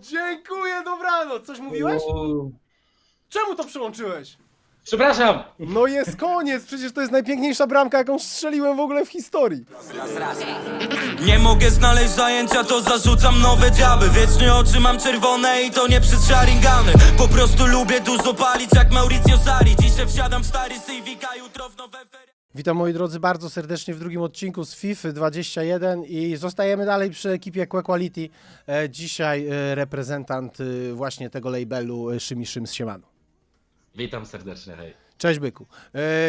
Dziękuję, dobranoc. Coś mówiłeś? Czemu to przyłączyłeś? Przepraszam! No jest koniec, przecież to jest najpiękniejsza bramka, jaką strzeliłem w ogóle w historii. Nie mogę znaleźć zajęcia, to zarzucam nowe dziaby Wiecznie oczy mam czerwone i to nie przez sharingany Po prostu lubię dużo palić jak Mauricio Sari Dzisiaj wsiadam w stary Civic, a jutro w nowe fery Witam moi drodzy bardzo serdecznie w drugim odcinku z FIFA 21 i zostajemy dalej przy ekipie Que Quality. E, Dzisiaj e, reprezentant e, właśnie tego labelu Szymi Szym z Siemanu. Witam serdecznie, hej. Cześć Byku.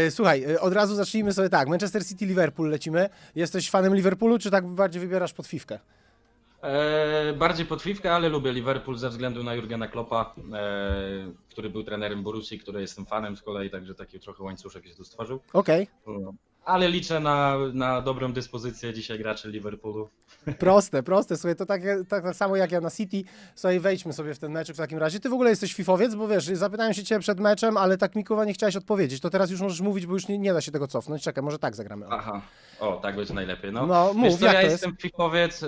Słuchaj, od razu zacznijmy sobie tak. Manchester City, Liverpool lecimy. Jesteś fanem Liverpoolu, czy tak bardziej wybierasz pod fifkę? E, bardziej pod Fifkę, ale lubię Liverpool ze względu na Jurgena Kloppa, e, który był trenerem Borussii, której jestem fanem z kolei, także taki trochę łańcuszek się tu stworzył. Okej, No. Ale liczę na, na dobrą dyspozycję dzisiaj graczy Liverpoolu. proste, proste. Słuchaj, to tak, tak, tak samo jak ja na City. Słuchaj, wejdźmy sobie w ten meczek w takim razie. Ty w ogóle jesteś fifowiec, bo wiesz, zapytałem się ciebie przed meczem, ale tak mi kurwa nie chciałeś odpowiedzieć. To teraz już możesz mówić, bo już nie, nie da się tego cofnąć. Czekaj, może tak zagramy. O. Aha, o, tak będzie najlepiej. No, No, mów, Wiesz co, jak ja to jest? jestem fifowiec, e,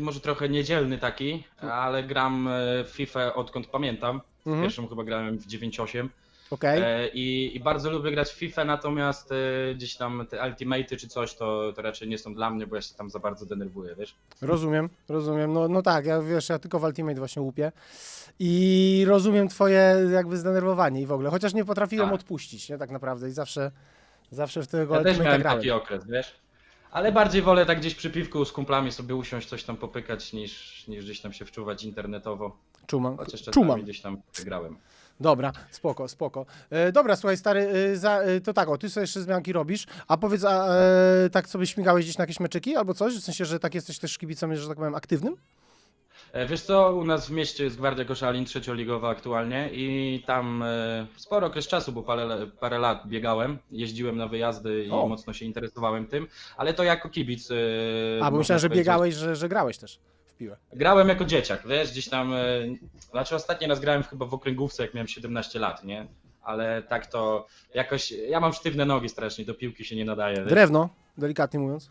może trochę niedzielny taki, ale gram e, w FIFA odkąd pamiętam. Mhm. Pierwszą chyba grałem w 9.8. Okej. E, I, I bardzo lubię grać w FIFA, natomiast e, gdzieś tam te ultimaty czy coś to, to raczej nie są dla mnie, bo ja się tam za bardzo denerwuję, wiesz? Rozumiem, rozumiem. No, no tak, ja wiesz, ja tylko w Ultimate właśnie łupię. I rozumiem twoje jakby zdenerwowanie i w ogóle. Chociaż nie potrafiłem Tak. odpuścić, nie tak naprawdę. I zawsze, zawsze w tego Ja też miałem grałem. taki okres, wiesz? Ale bardziej wolę tak gdzieś przy piwku z kumplami sobie usiąść, coś tam popykać, niż, niż gdzieś tam się wczuwać internetowo. Czumam. Chociaż czasami Czumam. gdzieś tam grałem. Dobra, spoko, spoko. E, dobra, słuchaj, stary, e, za, e, to tak, o, ty sobie jeszcze zmianki robisz, a powiedz, a, e, tak sobie śmigałeś gdzieś na jakieś meczyki albo coś? W sensie, że tak jesteś też kibicem, że tak powiem, aktywnym? E, Wiesz co, u nas w mieście jest Gwardia Koszalin, trzecioligowa aktualnie i tam e, sporo okres czasu, bo parę, parę lat biegałem, jeździłem na wyjazdy i O. mocno się interesowałem tym, ale to jako kibic. e, A, bo można myślałem, że powiedzieć. biegałeś, że, że grałeś też w piłę. Grałem jako dzieciak, wiesz, gdzieś tam, e, znaczy ostatni raz grałem chyba w okręgówce, jak miałem 17 lat, nie? Ale tak to jakoś, ja mam sztywne nogi strasznie, do piłki się nie nadaje. Wiesz? Drewno, delikatnie mówiąc.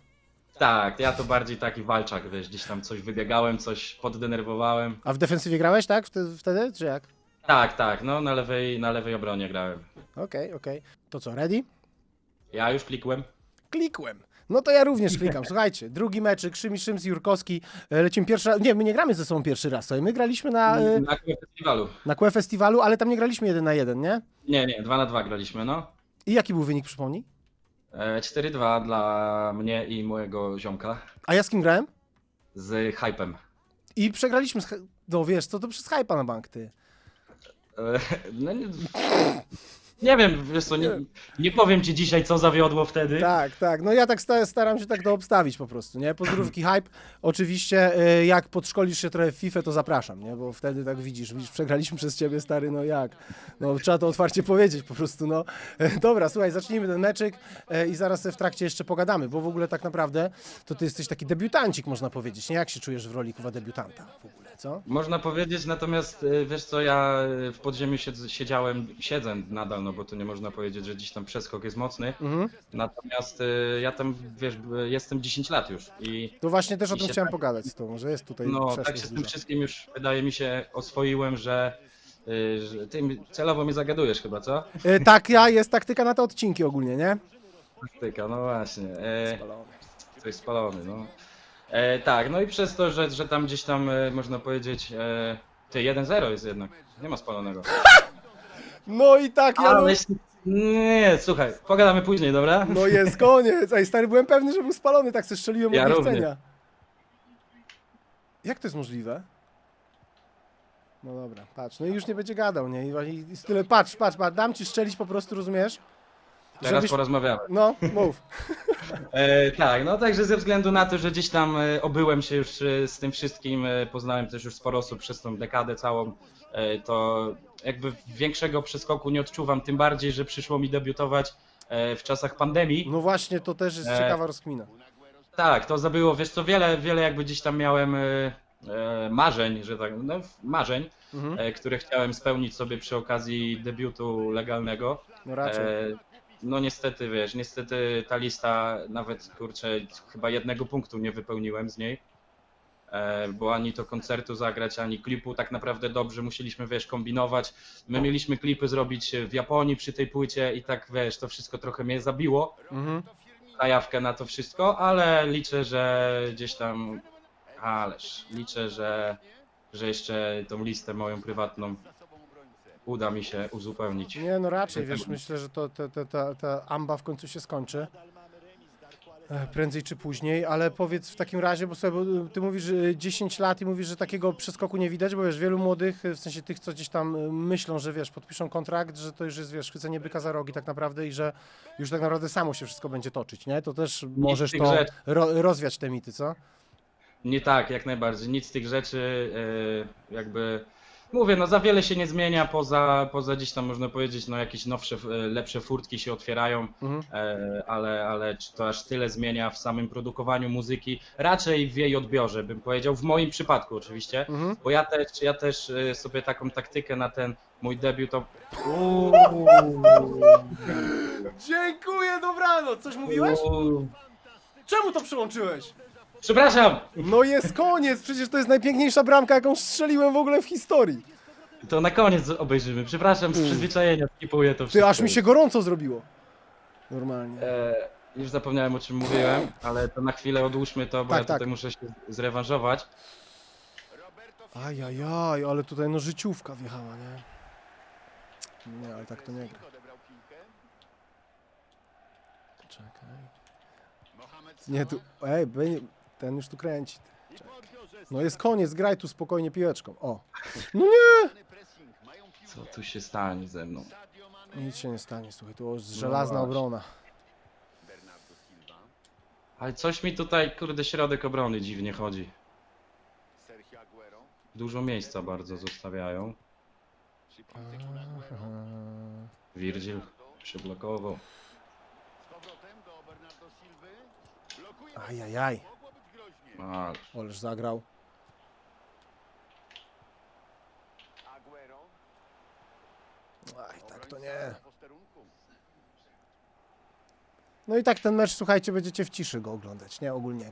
Tak, ja to bardziej taki walczak, wiesz, gdzieś tam coś wybiegałem, coś poddenerwowałem. A w defensywie grałeś, tak? Wtedy, wtedy czy jak? Tak, tak, no na lewej, na lewej obronie grałem. Okej, okej. To co, ready? Ja już klikłem. Klikłem. No to ja również klikam. Słuchajcie, drugi meczyk, Szymi Szyms, Jurkowski. E, Lecimy pierwszy raz. Nie, my nie gramy ze sobą pierwszy raz. Słuchaj, my graliśmy na, e, Na festiwalu. na QE Festiwalu, ale tam nie graliśmy jeden na jeden, nie? Nie, nie, 2 na 2 graliśmy, no. I jaki był wynik, przypomnij? E, 4-2 dla mnie i mojego ziomka A ja z kim grałem? z hypem. I przegraliśmy z... No wiesz, co to przez hypa na bank, ty. E, No, nie, nie wiem, wiesz co, nie, nie powiem ci dzisiaj, co zawiodło wtedy. Tak, tak. No ja tak sta- staram się tak to obstawić po prostu, nie? Pozdrówki hype. Oczywiście e, jak podszkolisz się trochę w FIFA, to zapraszam, nie? Bo wtedy tak widzisz, widzisz, przegraliśmy przez ciebie, stary, no jak? No trzeba to otwarcie powiedzieć po prostu, no. Dobra, słuchaj, zacznijmy ten meczyk e, i zaraz w trakcie jeszcze pogadamy, bo w ogóle tak naprawdę to ty jesteś taki debiutancik, można powiedzieć, nie? Jak się czujesz w roli kuwa debiutanta w ogóle, co? Można powiedzieć, natomiast e, wiesz co, ja w podziemiu siedz, siedziałem, siedzę nadal, no bo to nie można powiedzieć, że gdzieś tam przeskok jest mocny. Mhm. Natomiast e, ja tam, wiesz, b- jestem 10 lat już i To właśnie też o I tym się chciałem tak- pogadać z tobą, że jest tutaj no przeszłość tak się z tym duża. wszystkim już wydaje mi się oswoiłem, że, że ty mi- celowo mnie zagadujesz chyba, co? E, Tak, ja, jest taktyka na te odcinki ogólnie, nie? Taktyka, no właśnie. E, Spalony. Coś spalony, no. E, tak, no i przez to, że, że tam gdzieś tam e, można powiedzieć. E, ty 1-0 jest jednak. Nie ma spalonego. No i tak, ja... Ale nie, słuchaj, pogadamy później, dobra? No jest koniec. Ej, stary, byłem pewny, że był spalony, tak se strzeliłem Ja od również. niechcenia. Jak to jest możliwe? No dobra, patrz, no i już nie będzie gadał, nie? I, i, i tyle, patrz, patrz, patrz, dam ci strzelić po prostu, rozumiesz? Teraz Żebyś- porozmawiamy. No, mów. E, tak, no także ze względu na to, że gdzieś tam e, obyłem się już e, z tym wszystkim, e, poznałem też już sporo osób przez tą dekadę całą, e, to jakby większego przeskoku nie odczuwam, tym bardziej, że przyszło mi debiutować e, w czasach pandemii. No właśnie, to też jest E, ciekawa rozkmina. Tak, to zabyło, wiesz co, wiele, wiele jakby gdzieś tam miałem e, e, marzeń, że tak, no marzeń, Mhm. e, które chciałem spełnić sobie przy okazji debiutu legalnego. No raczej. E, no niestety, wiesz, niestety ta lista nawet, kurczę, chyba jednego punktu nie wypełniłem z niej. e, bo ani to koncertu zagrać, ani klipu tak naprawdę dobrze musieliśmy, wiesz, kombinować. My mieliśmy klipy zrobić w Japonii przy tej płycie i tak, wiesz, to wszystko trochę mnie zabiło, Mhm. zajawkę na to wszystko, ale liczę, że gdzieś tam, ależ, liczę, że, że jeszcze tą listę moją prywatną uda mi się uzupełnić. Nie, no raczej, wiesz, myślę, że to, te, te, ta, ta amba w końcu się skończy. E, Prędzej czy później, ale powiedz w takim razie, bo, sobie, bo ty mówisz że 10 lat i mówisz, że takiego przeskoku nie widać, bo wiesz, wielu młodych, w sensie tych, co gdzieś tam y, myślą, że wiesz, podpiszą kontrakt, że to już jest, wiesz, chwycenie byka za rogi tak naprawdę i że już tak naprawdę samo się wszystko będzie toczyć, nie? To też możesz tych to rzeczy- ro, rozwiać te mity, co? Nie tak, jak najbardziej. Nic z tych rzeczy e, jakby. Mówię, no za wiele się nie zmienia, poza, poza gdzieś tam można powiedzieć, no jakieś nowsze, e, lepsze furtki się otwierają, Mhm. e, ale, ale czy to aż tyle zmienia w samym produkowaniu muzyki? Raczej w jej odbiorze, bym powiedział, w moim przypadku oczywiście, Mhm. bo ja też, ja też e, sobie taką taktykę na ten mój debiut to... Dziękuję, dobranoc! Coś mówiłeś? uuu. Czemu to przyłączyłeś? Przepraszam! No jest koniec, przecież to jest najpiękniejsza bramka, jaką strzeliłem w ogóle w historii. To na koniec obejrzymy. Przepraszam, z przyzwyczajenia skipuję to Ty, wszystko. aż mi się gorąco zrobiło. Normalnie. E, już zapomniałem o czym mówiłem, ale to na chwilę odłóżmy to, bo Tak, ja tak. tutaj muszę się zrewanżować. Ajajaj, ale tutaj no życiówka wjechała, nie? Nie, ale tak to nie gra. Czekaj. Nie, tu... Ej, bej- ten już tu kręci. Czekaj. No jest koniec, graj tu spokojnie piłeczką. O. No nie! Co tu się stanie ze mną? Nic się nie stanie, słuchaj, tu jest żelazna właśnie. obrona. Ale coś mi tutaj, kurde, środek obrony dziwnie chodzi. Dużo miejsca bardzo zostawiają. Virgil przyblokował. Ajajaj, Ale oleż zagrał. Aj, tak to nie. No i tak ten mecz, słuchajcie, będziecie w ciszy go oglądać, nie? Ogólnie.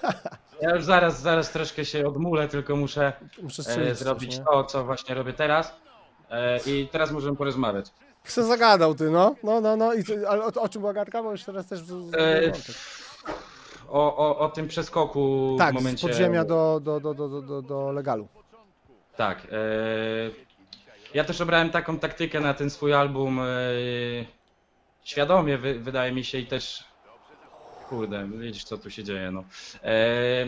ja już zaraz, zaraz troszkę się odmulę, tylko muszę Muszę e, strzelić coś, zrobić nie? to, co właśnie robię teraz. E, I teraz możemy porozmawiać. Se zagadał ty, no. No, no, no. I co, ale o, o czym była gadka? Bo już teraz też... z- z- E, wątek. O, o, o tym przeskoku tak, w momencie... z podziemia do, do, do, do, do, do, legalu. Tak. E, ja też obrałem taką taktykę na ten swój album. E, świadomie, wy, wydaje mi się, i też. Kurde, widzisz co tu się dzieje, no. E,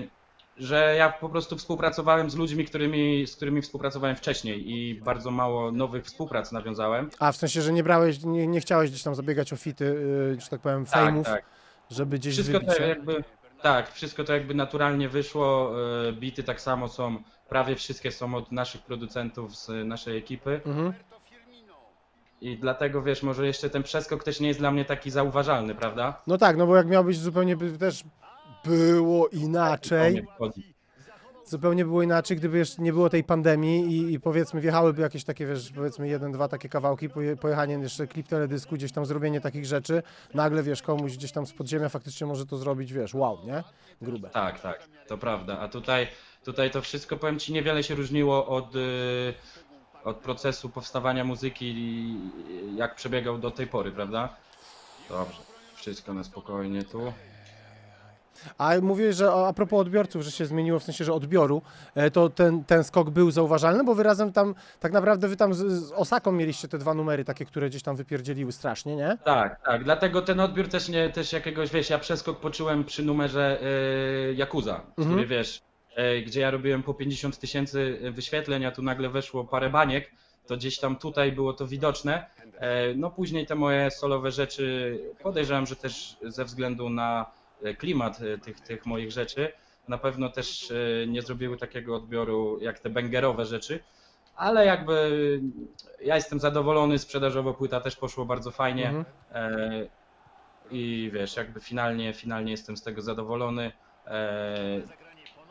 że ja po prostu współpracowałem z ludźmi, którymi, z którymi współpracowałem wcześniej i bardzo mało nowych współprac nawiązałem. A, w sensie, że nie brałeś, nie, nie chciałeś gdzieś tam zabiegać o fity, yy, że tak powiem, Tak, fejmów, tak. Żeby gdzieś Wszystko wybić. to nie? jakby. Tak, wszystko to jakby naturalnie wyszło. E, bity tak samo są, prawie wszystkie są od naszych producentów z naszej ekipy. Mhm. I dlatego wiesz, może jeszcze ten przeskok też nie jest dla mnie taki zauważalny, prawda? No tak, no bo jak miał być zupełnie by też było O inaczej, wchodzi. Zupełnie było inaczej, gdyby jeszcze nie było tej pandemii i, i powiedzmy wjechałyby jakieś takie, wiesz, powiedzmy jeden, dwa takie kawałki, poje- pojechanie jeszcze klip teledysku, gdzieś tam zrobienie takich rzeczy, nagle wiesz, komuś gdzieś tam z podziemia faktycznie może to zrobić, wiesz, wow, nie? Grube. Tak, tak, to prawda. A tutaj, tutaj to wszystko, powiem ci, niewiele się różniło od, y, od procesu powstawania muzyki, jak przebiegał do tej pory, prawda? Dobrze, wszystko na spokojnie tu. A mówiłeś, że a propos odbiorców, że się zmieniło w sensie, że odbioru, e, to ten, ten skok był zauważalny, bo wy razem tam, tak naprawdę wy tam z, z Osaką mieliście te dwa numery takie, które gdzieś tam wypierdzieliły strasznie, nie? Tak, tak, dlatego ten odbiór też nie, też jakiegoś, wiesz, ja przeskok poczułem przy numerze y, Yakuza, Mhm. który wiesz, y, gdzie ja robiłem po 50 tysięcy wyświetleń, a tu nagle weszło parę baniek, to gdzieś tam tutaj było to widoczne. No później te moje solowe rzeczy, podejrzewam, że też ze względu na klimat e, tych, tych moich rzeczy, na pewno też e, nie zrobiły takiego odbioru jak te bangerowe rzeczy, ale jakby ja jestem zadowolony, sprzedażowo płyta też poszło bardzo fajnie. Mhm. E, I wiesz, jakby finalnie, finalnie jestem z tego zadowolony.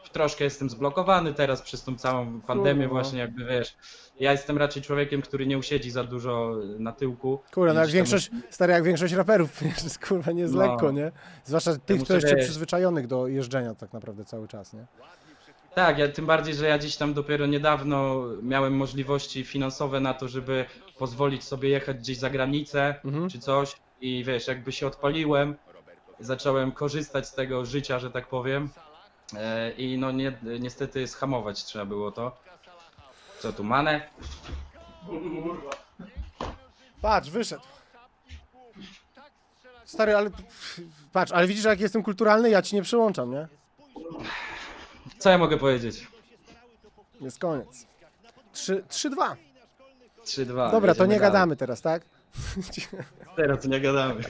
Troszkę jestem zblokowany teraz przez tą całą pandemię no. właśnie, jakby wiesz. Ja jestem raczej człowiekiem, który nie usiedzi za dużo na tyłku. Kurde, no jak Gdzieś tam- większość, stary, jak większość raperów, jest kurwa nie jest No. lekko, nie? Zwłaszcza tych, muszę kto jeszcze wiesz. przyzwyczajonych do jeżdżenia tak naprawdę cały czas, nie? Tak, ja tym bardziej, że ja gdzieś tam dopiero niedawno miałem możliwości finansowe na to, żeby pozwolić sobie jechać gdzieś za granicę Mhm. czy coś i wiesz, jakby się odpaliłem, zacząłem korzystać z tego życia, że tak powiem e, i no nie, niestety schamować trzeba było to. Co tu, manę? Patrz, wyszedł. Stary, ale patrz, ale widzisz jak jestem kulturalny, ja ci nie przyłączam, nie? Co ja mogę powiedzieć? Jest koniec. 3 3-2. 3-2. Dobra, to nie dalej. gadamy teraz, tak? Teraz nie gadamy.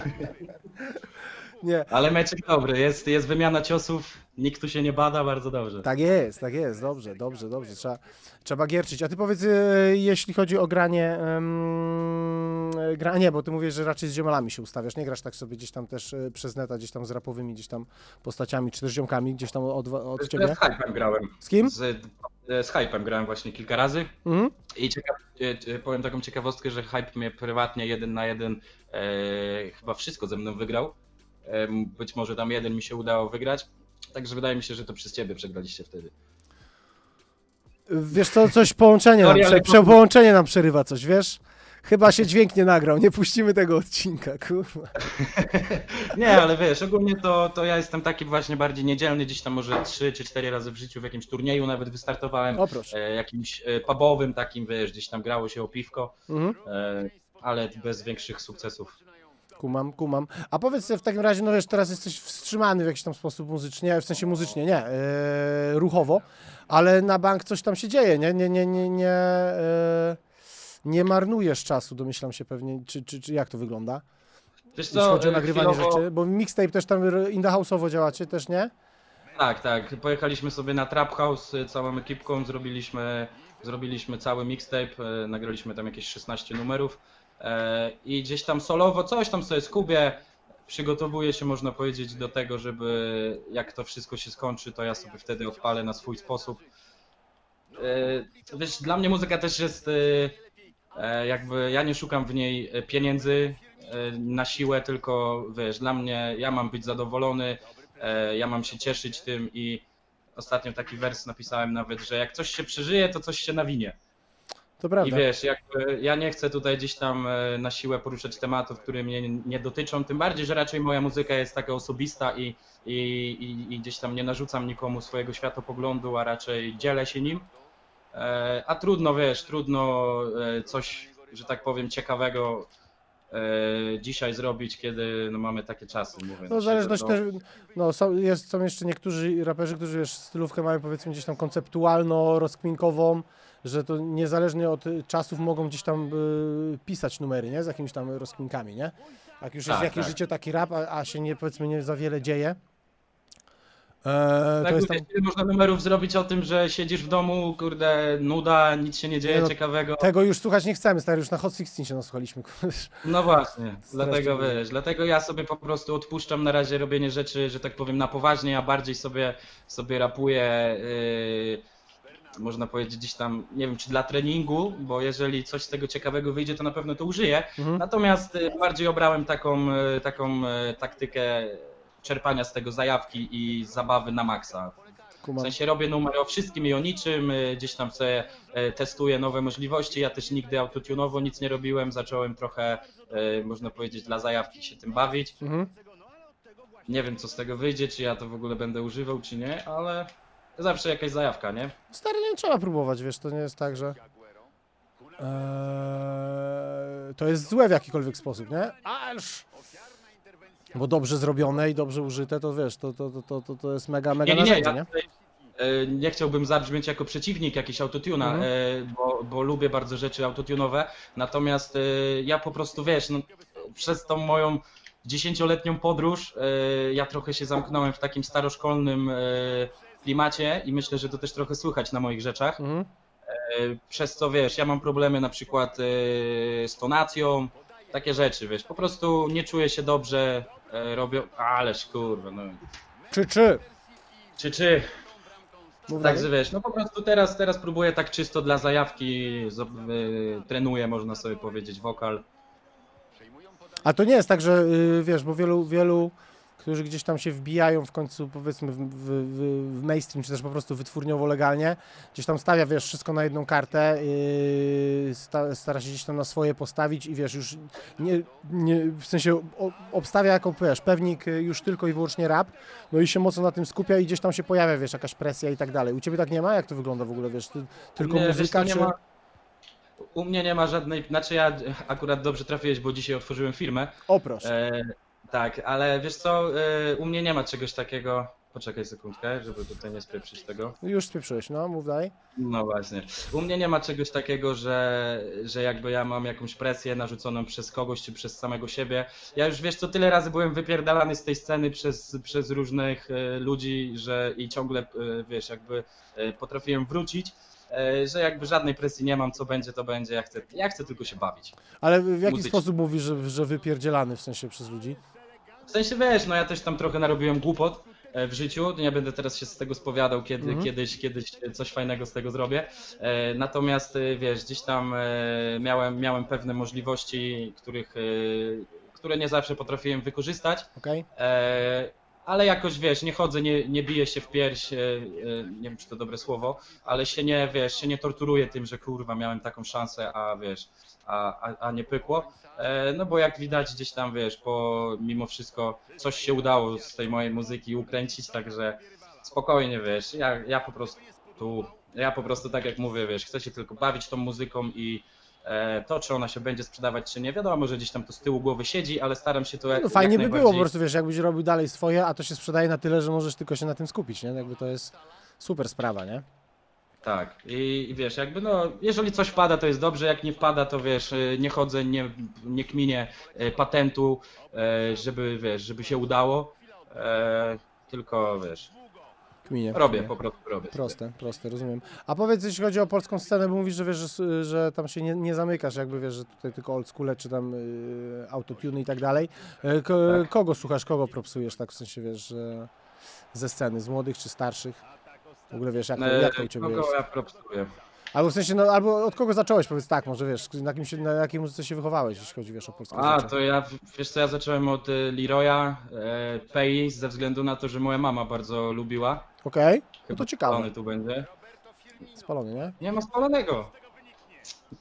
Nie. Ale meczek dobry, jest, jest wymiana ciosów, nikt tu się nie bada, bardzo dobrze. Tak jest, tak jest, dobrze, dobrze, dobrze, trzeba, trzeba gierczyć. A ty powiedz, e, jeśli chodzi o granie, em, e, gra, nie, bo ty mówisz, że raczej z ziomalami się ustawiasz, nie grasz tak sobie gdzieś tam też e, przez neta, gdzieś tam z rapowymi, gdzieś tam postaciami, czy też ziomkami, gdzieś tam od, od Ja ciebie. z Hypem grałem. Z kim? Z, z Hypem grałem właśnie kilka razy. Mhm. I ciekaw, e, e, powiem taką ciekawostkę, że Hype mnie prywatnie jeden na jeden e, chyba wszystko ze mną wygrał. Być może tam jeden mi się udało wygrać. Także wydaje mi się, że to przez ciebie przegraliście wtedy. Wiesz co, coś połączenie nam, prze, prze, połączenie nam przerywa coś, wiesz? Chyba się dźwięk nie nagrał, nie puścimy tego odcinka, kurwa. Nie, ale wiesz, ogólnie to, to ja jestem taki właśnie bardziej niedzielny, gdzieś tam może 3 czy 4 razy w życiu w jakimś turnieju nawet wystartowałem. O. E, jakimś e, pubowym takim, wiesz, gdzieś tam grało się o piwko, Mhm. e, ale bez większych sukcesów. Kumam, kumam. A powiedz w takim razie, no wiesz, teraz jesteś wstrzymany w jakiś tam sposób muzycznie, w sensie muzycznie, nie, e, ruchowo, ale na bank coś tam się dzieje, nie, nie, nie, nie, nie, e, nie marnujesz czasu, domyślam się pewnie, czy, czy, czy jak to wygląda, Wiesz jeśli chodzi o nagrywanie chwilowo- rzeczy, bo mixtape też tam in the house'owo działacie, też nie? Tak, tak. Pojechaliśmy sobie na Trap House y, całą ekipką, zrobiliśmy, zrobiliśmy cały mixtape, e, nagraliśmy tam jakieś 16 numerów i gdzieś tam solowo coś tam sobie skubię. Przygotowuję się, można powiedzieć, do tego, żeby jak to wszystko się skończy, to ja sobie wtedy odpalę na swój sposób. E, Wiesz, dla mnie muzyka też jest e, e, jakby, ja nie szukam w niej e, pieniędzy e, na siłę, tylko wiesz, dla mnie, ja mam być zadowolony, e, ja mam się cieszyć tym i ostatnio taki wers napisałem nawet, że jak coś się przeżyje, to coś się nawinie. To I prawda. wiesz, jakby ja nie chcę tutaj gdzieś tam e, na siłę poruszać tematów, które mnie nie dotyczą, tym bardziej, że raczej moja muzyka jest taka osobista i, i, i, i gdzieś tam nie narzucam nikomu swojego światopoglądu, a raczej dzielę się nim. E, A trudno, wiesz, trudno e, coś, że tak powiem, ciekawego e, dzisiaj zrobić, kiedy no, mamy takie czasy. No zależność no, też, no są, jest, są jeszcze niektórzy raperzy, którzy wiesz, stylówkę mają powiedzmy gdzieś tam konceptualno, rozkminkową, że to niezależnie od czasów mogą gdzieś tam y, pisać numery, nie? Z jakimiś tam rozkminkami, nie? Jak już jest Tak, jakieś tak. życie, taki rap, a, a się nie, powiedzmy nie za wiele dzieje, e, Tak, to jest tam, ile można numerów zrobić o tym, że siedzisz w domu, kurde, nuda, nic się nie dzieje Nie no, ciekawego. tego już słuchać nie chcemy, stary, już na Hot 16 się nasłuchaliśmy. No właśnie, dlatego dużo. wiesz, dlatego ja sobie po prostu odpuszczam na razie robienie rzeczy, że tak powiem, na poważnie, a bardziej sobie, sobie rapuję, yy, można powiedzieć gdzieś tam, nie wiem czy dla treningu, bo jeżeli coś z tego ciekawego wyjdzie, to na pewno to użyję. Mhm. Natomiast y, bardziej obrałem taką, y, taką y, taktykę czerpania z tego zajawki i zabawy na maksa. W sensie robię numer o wszystkim i o niczym, gdzieś tam sobie testuję nowe możliwości. Ja też nigdy autotunowo nic nie robiłem, zacząłem trochę, można powiedzieć, dla zajawki się tym bawić. Mhm. Nie wiem co z tego wyjdzie, czy ja to w ogóle będę używał, czy nie, ale zawsze jakaś zajawka, nie? Stary, nie trzeba próbować, wiesz, to nie jest tak, że eee, to jest złe w jakikolwiek sposób, nie? Ależ... Bo dobrze zrobione i dobrze użyte, to wiesz, to, to, to, to, to, jest mega, mega Nie, nie, nie, narzędzie, ja nie? tutaj, e, nie chciałbym zabrzmieć jako przeciwnik jakiś autotuna, Mhm. e, bo, bo lubię bardzo rzeczy autotunowe, natomiast e, ja po prostu, wiesz, no, przez tą moją dziesięcioletnią podróż e, ja trochę się zamknąłem w takim staroszkolnym e, klimacie i myślę, że to też trochę słychać na moich rzeczach, Mhm. e, przez co, wiesz, ja mam problemy na przykład e, z tonacją, takie rzeczy, wiesz, po prostu nie czuję się dobrze, e, robią, ależ kurwa, no. Czy, czy? Czy, czy, Mów Także dalej. wiesz, no po prostu teraz, teraz próbuję tak czysto dla zajawki, trenuję, można sobie powiedzieć, wokal. A to nie jest tak, że y, wiesz, bo wielu, wielu którzy gdzieś tam się wbijają w końcu powiedzmy w, w, w, mainstream, czy też po prostu wytwórniowo legalnie, gdzieś tam stawia, wiesz, wszystko na jedną kartę, yy, sta, stara się gdzieś tam na swoje postawić i wiesz, już nie, nie w sensie o, obstawia jako, wiesz, pewnik y, już tylko i wyłącznie rap, no i się mocno na tym skupia i gdzieś tam się pojawia, wiesz, jakaś presja i tak dalej. U Ciebie tak nie ma? Jak to wygląda w ogóle, wiesz, ty, tylko Nie, wiesz, muzyka, nie czy... ma, u mnie nie ma żadnej, znaczy ja akurat dobrze trafiłeś, bo dzisiaj otworzyłem firmę, O proszę. e, tak, ale wiesz co, e, u mnie nie ma czegoś takiego, poczekaj sekundkę, żeby tutaj nie spieprzyć tego. Już spieprzyłeś, no, mów dalej. No właśnie. U mnie nie ma czegoś takiego, że, że jakby ja mam jakąś presję narzuconą przez kogoś czy przez samego siebie. Ja już wiesz co, tyle razy byłem wypierdalany z tej sceny przez, przez różnych e, ludzi, że i ciągle e, wiesz, jakby potrafiłem wrócić, że jakby żadnej presji nie mam, co będzie, to będzie. Ja chcę, ja chcę tylko się bawić. Ale w jaki Muzycznie. sposób mówisz, że, że wypierdzielany w sensie przez ludzi? W sensie wiesz, no ja też tam trochę narobiłem głupot e, w życiu. Nie będę teraz się z tego spowiadał, kiedy Mhm. kiedyś, kiedyś coś fajnego z tego zrobię. E, Natomiast e, wiesz, gdzieś tam e, miałem, miałem pewne możliwości, których, e, które nie zawsze potrafiłem wykorzystać. Okej? E, ale jakoś wiesz, nie chodzę, nie, nie biję się w pierś, e, e, nie wiem czy to dobre słowo, ale się nie wiesz, się nie torturuję tym, że kurwa miałem taką szansę, a wiesz, a, a, a nie pykło. E, no bo jak widać gdzieś tam wiesz, po mimo wszystko coś się udało z tej mojej muzyki ukręcić, także spokojnie wiesz, ja, ja po prostu ja po prostu tak jak mówię, wiesz, chcę się tylko bawić tą muzyką i e, to, czy ona się będzie sprzedawać, czy nie, wiadomo, że gdzieś tam to z tyłu głowy siedzi, ale staram się to jak, No fajnie jak by było, po najbardziej- prostu wiesz, jakbyś robił dalej swoje, a to się sprzedaje na tyle, że możesz tylko się na tym skupić, nie? Jakby to jest super sprawa, nie? Tak, i, i wiesz, jakby no, jeżeli coś wpada, to jest dobrze, jak nie wpada, to wiesz, y, nie chodzę, nie, nie kminię y, patentu, y, żeby, wiesz, żeby się udało, tylko, wiesz, Kminie. robię, kminie. po prostu robię. Proste, proste, rozumiem. A powiedz, jeśli chodzi o polską scenę, bo mówisz, że wiesz, że, że tam się nie, nie zamykasz, jakby wiesz, że tutaj tylko old school, czy tam y, autotune i tak dalej. Ko, Tak. Kogo słuchasz, kogo propsujesz, tak w sensie, wiesz, ze sceny, z młodych czy starszych? W ogóle wiesz, jak to, jak to u Ciebie E, Kogo jest? ja propsuję? Albo w sensie, no, albo od kogo zacząłeś, powiedz tak, może wiesz, na, kim się, na jakiej muzyce się wychowałeś, jeśli chodzi, wiesz, o polską A, rzeczy. to ja, wiesz co, ja zacząłem od y, Leroya, e, Pei, ze względu na to, że moja mama bardzo lubiła. Okej, no to ciekawe. spalony tu będzie. Spalony, nie? Nie ma spalonego.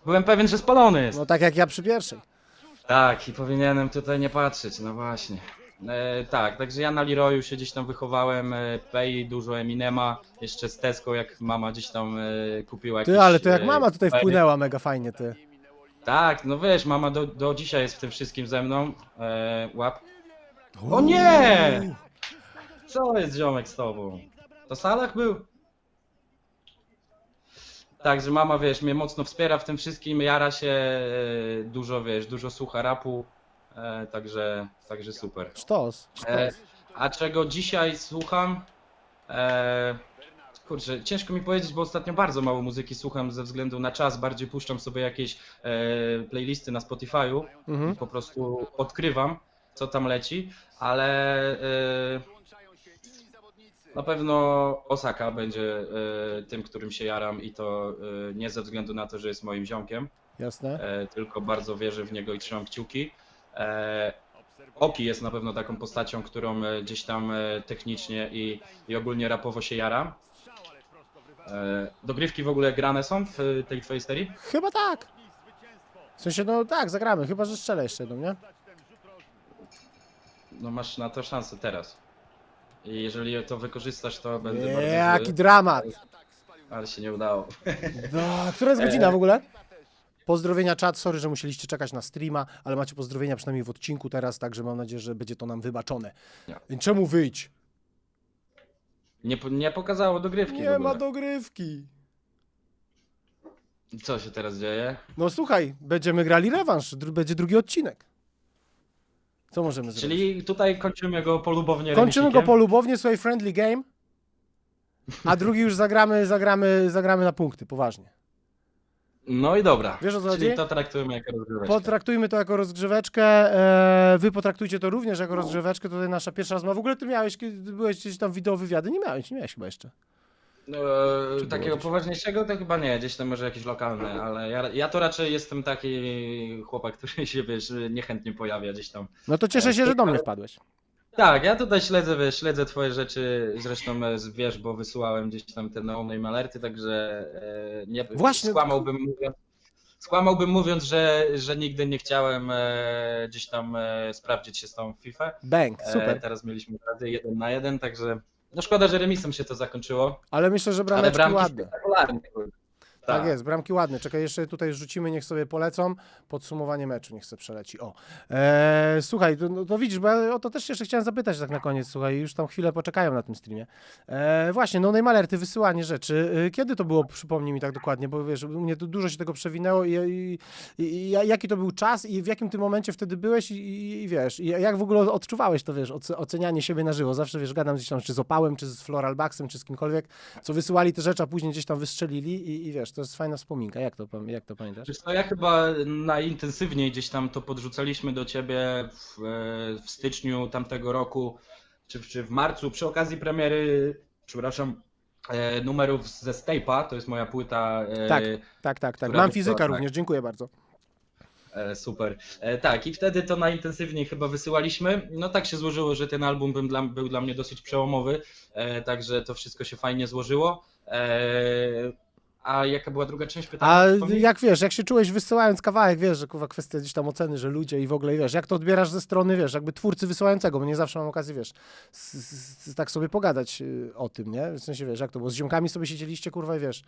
Byłem pewien, że spalony jest. No tak jak ja przy pierwszej. Tak, i powinienem tutaj nie patrzeć, no właśnie. E, tak, także ja na Leroyu się gdzieś tam wychowałem, e, dużo Eminema, jeszcze z Tesco, jak mama gdzieś tam e, kupiła Ty, ale to jak e, mama tutaj wpłynęła mega fajnie, ty. Tak, no wiesz, mama do, do dzisiaj jest w tym wszystkim ze mną. E, łap. O nie! Co jest ziomek z tobą? To Salah był? Także mama, wiesz, mnie mocno wspiera w tym wszystkim, jara się, e, dużo, wiesz, dużo słucha rapu, e, także, także super. Sztos, sztos. E, a czego dzisiaj słucham? E, kurczę, ciężko mi powiedzieć, bo ostatnio bardzo mało muzyki słucham ze względu na czas. Bardziej puszczam sobie jakieś e, playlisty na Spotify'u Mhm. i po prostu odkrywam, co tam leci, ale e, na pewno Osaka będzie e, tym, którym się jaram i to e, nie ze względu na to, że jest moim ziomkiem, Jasne. e, tylko bardzo wierzę w niego i trzymam kciuki. E, Oki jest na pewno taką postacią, którą e, gdzieś tam e, technicznie i, i ogólnie rapowo się jara. Dogrywki w ogóle grane są w tej twojej serii? Chyba tak. W sensie, no tak, zagramy, chyba że strzelę jeszcze jedną, nie? No masz na to szansę teraz. I jeżeli to wykorzystasz, to będę bardzo Jaki zły, dramat. ale się nie udało. No, która jest godzina w ogóle? Pozdrowienia czat, sorry, że musieliście czekać na streama, ale macie pozdrowienia przynajmniej w odcinku teraz, także mam nadzieję, że będzie to nam wybaczone. Nie. Czemu wyjść? Nie, po- nie pokazało dogrywki w Nie ogóle. ma dogrywki. Co się teraz dzieje? No słuchaj, będziemy grali rewanż, dru- będzie drugi odcinek. Co możemy zrobić? Czyli tutaj kończymy go polubownie Kończymy go remisikiem. polubownie, słuchaj, friendly game, a drugi już zagramy, zagramy, zagramy na punkty, poważnie. No i dobra. Wiesz, o co Czyli chodzi? to traktujemy jako rozgryweczkę. Potraktujmy to jako rozgrzeweczkę, e, wy potraktujcie to również jako rozgrzeweczkę, tutaj nasza pierwsza rozmowa. W ogóle ty miałeś, kiedy byłeś gdzieś tam wideo wywiady? Nie miałeś, nie miałeś chyba jeszcze. No, Czy e, takiego gdzieś? poważniejszego to chyba nie, gdzieś tam może jakieś lokalne, ale ja, ja to raczej jestem taki chłopak, który się wiesz, niechętnie pojawia gdzieś tam. No to cieszę się, że do mnie wpadłeś. Tak, ja tutaj śledzę, wiesz, śledzę twoje rzeczy, zresztą e, wiesz, bo wysyłałem gdzieś tam te no-name alerty, także e, nie Właśnie, skłamałbym mówiąc, skłamałbym mówiąc, że, że nigdy nie chciałem e, gdzieś tam e, sprawdzić się z tą FIFA. Bang, E, super. teraz mieliśmy rady jeden na jeden, także no szkoda, że remisem się to zakończyło, Ale myślę, że ale brameczki bramki ładne. spektakularne. Tak jest, bramki ładne. Czekaj, jeszcze tutaj rzucimy, niech sobie polecą. Podsumowanie meczu, niech sobie przeleci. O. Eee, słuchaj, to, no, to widzisz, bo ja o to też jeszcze chciałem zapytać tak na koniec, słuchaj, już tam chwilę poczekają na tym streamie. Eee, właśnie, no name alerty, wysyłanie rzeczy. Eee, kiedy to było, przypomnij mi tak dokładnie, bo wiesz, u mnie tu dużo się tego przewinęło i, i, i, i jaki to był czas i w jakim ty momencie wtedy byłeś i, i, i wiesz, i jak w ogóle odczuwałeś to, wiesz, oce- ocenianie siebie na żywo. Zawsze, wiesz, gadam gdzieś tam czy z Opałem, czy z Floralbaxem, czy z kimkolwiek, co wysyłali te rzeczy, a później gdzieś tam wystrzelili i, i wiesz, to jest fajna wspominka. Jak to, jak to pamiętasz? Wiesz ja chyba najintensywniej gdzieś tam to podrzucaliśmy do ciebie w, e, w styczniu tamtego roku, czy, czy w marcu, przy okazji premiery, przepraszam, e, numerów ze Stape'a, to jest moja płyta. e, Tak. Tak, tak, tak. Mam fizyka tak. również, dziękuję bardzo. Super. Tak, i wtedy to najintensywniej chyba wysyłaliśmy. No tak się złożyło, że ten album był dla, był dla mnie dosyć przełomowy, także to wszystko się fajnie złożyło. A jaka była druga część pytania? A Przypomnij? jak wiesz, jak się czułeś wysyłając kawałek, wiesz, że kurwa kwestia gdzieś tam oceny, że ludzie i w ogóle, wiesz, jak to odbierasz ze strony, wiesz, jakby twórcy wysyłającego, bo nie zawsze mam okazję, wiesz, tak sobie pogadać y, o tym, nie? W sensie, wiesz, jak to było, z ziomkami sobie siedzieliście, kurwa, i wiesz,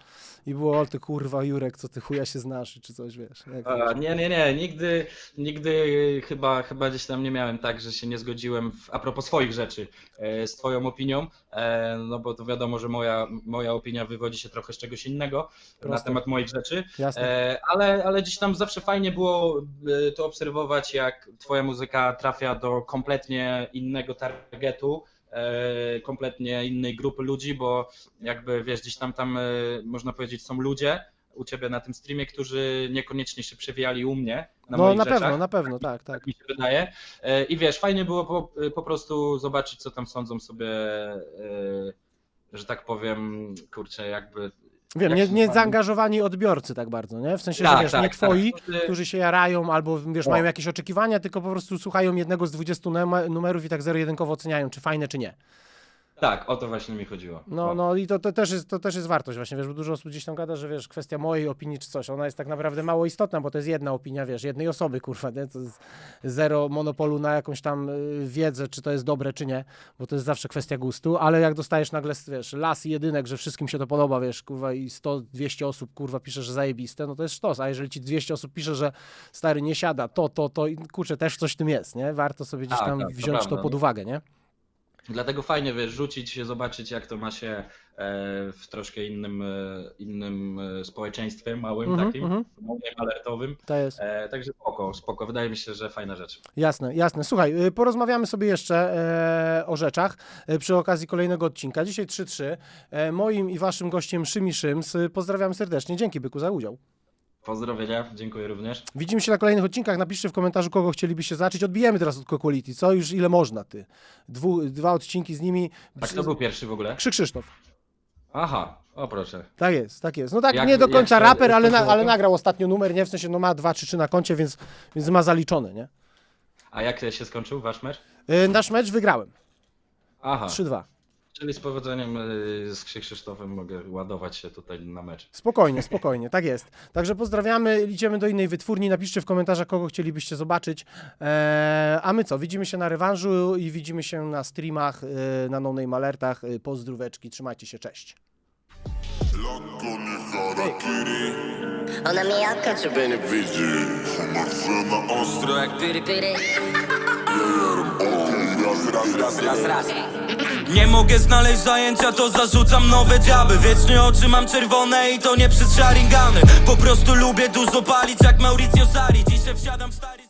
i było, o ty kurwa, Jurek, co ty chuja się znasz, czy coś, wiesz. Jak A, nie, nie, nie, nigdy, nigdy chyba, chyba gdzieś tam nie miałem tak, że się nie zgodziłem w, a propos swoich rzeczy e, z twoją opinią, e, no bo to wiadomo, że moja, moja opinia wywodzi się trochę z czegoś innego na Proste. temat moich rzeczy, Jasne. e, ale, ale gdzieś tam zawsze fajnie było e, to obserwować, jak twoja muzyka trafia do kompletnie innego targetu, e, kompletnie innej grupy ludzi, bo jakby wiesz, gdzieś tam tam można powiedzieć są ludzie u ciebie na tym streamie, którzy niekoniecznie się przewijali u mnie na no, na rzeczach. pewno, na pewno, tak, tak. Mi się wydaje. I wiesz, fajnie było po, po prostu zobaczyć, co tam sądzą sobie, że tak powiem, kurczę, jakby. Wiem, jak nie, się nie zaangażowani odbiorcy tak bardzo, nie? W sensie, że Tak, wiesz, tak, nie tak. twoi, Którzy- którzy się jarają albo wiesz, O. mają jakieś oczekiwania, tylko po prostu słuchają jednego z 20 num- numerów i tak zero-jedynkowo oceniają, czy fajne, czy nie. Tak, o to właśnie mi chodziło. No, no i to, to, też jest, to też jest wartość właśnie, wiesz, bo dużo osób gdzieś tam gada, że wiesz, kwestia mojej opinii czy coś, ona jest tak naprawdę mało istotna, bo to jest jedna opinia, wiesz, jednej osoby, kurwa, nie? To jest zero monopolu na jakąś tam y, wiedzę, czy to jest dobre, czy nie, bo to jest zawsze kwestia gustu, ale jak dostajesz nagle, wiesz, las i jedynek, że wszystkim się to podoba, wiesz, kurwa, i 100, 200 osób, kurwa, pisze, że zajebiste, no to jest sztos, a jeżeli ci 200 osób pisze, że stary nie siada, to, to, to, i kurczę, też coś w tym jest, nie? Warto sobie gdzieś Tak, tam tak, to wziąć to prawda. pod uwagę, nie? Dlatego fajnie, wiesz, rzucić się, zobaczyć, jak to ma się e, w troszkę innym, e, innym e, społeczeństwie, małym Mhm, takim, mhm. małym, alertowym. To jest. Także spoko, spoko. Wydaje mi się, że fajna rzecz. Jasne, jasne. Słuchaj, y, porozmawiamy sobie jeszcze o rzeczach przy okazji kolejnego odcinka. Dzisiaj 3-3. E, moim i waszym gościem Szymi Szyms. Pozdrawiam serdecznie. Dzięki Byku za udział. Pozdrowienia, dziękuję również. Widzimy się na kolejnych odcinkach. Napiszcie w komentarzu, kogo chcielibyście zacząć. Odbijemy teraz od Coquality. Co już ile można, ty? Dwu, dwa odcinki z nimi. A kto był pierwszy w ogóle? Krzyk Krzysztof. Aha, o proszę. Tak jest, tak jest. No tak, Jak- nie do jak końca to- raper, ale, na, ale nagrał ostatnio numer, nie? W sensie, no ma dwa czy trzy na koncie, więc, więc ma zaliczone, nie? A jak się skończył wasz mecz? Y, nasz mecz wygrałem. Aha, 3-2. Czyli z powodzeniem y, z Krzysztofem mogę ładować się tutaj na mecz. Spokojnie, spokojnie, tak jest. Także pozdrawiamy, idziemy do innej wytwórni, napiszcie w komentarzach, kogo chcielibyście zobaczyć. Eee, a my co, widzimy się na rewanżu i widzimy się na streamach, e, na No Name Alertach. E, Pozdróweczki, trzymajcie się, cześć. Ona mi beneficie? Marzyna ostro jak pyry pyry raz, raz, raz, raz Nie mogę znaleźć zajęcia, to zarzucam nowe dziaby. Wiecznie oczy mam czerwone i to nie przez sharingany Po prostu lubię dużo palić jak Mauricio Sari. Dzisiaj wsiadam w stary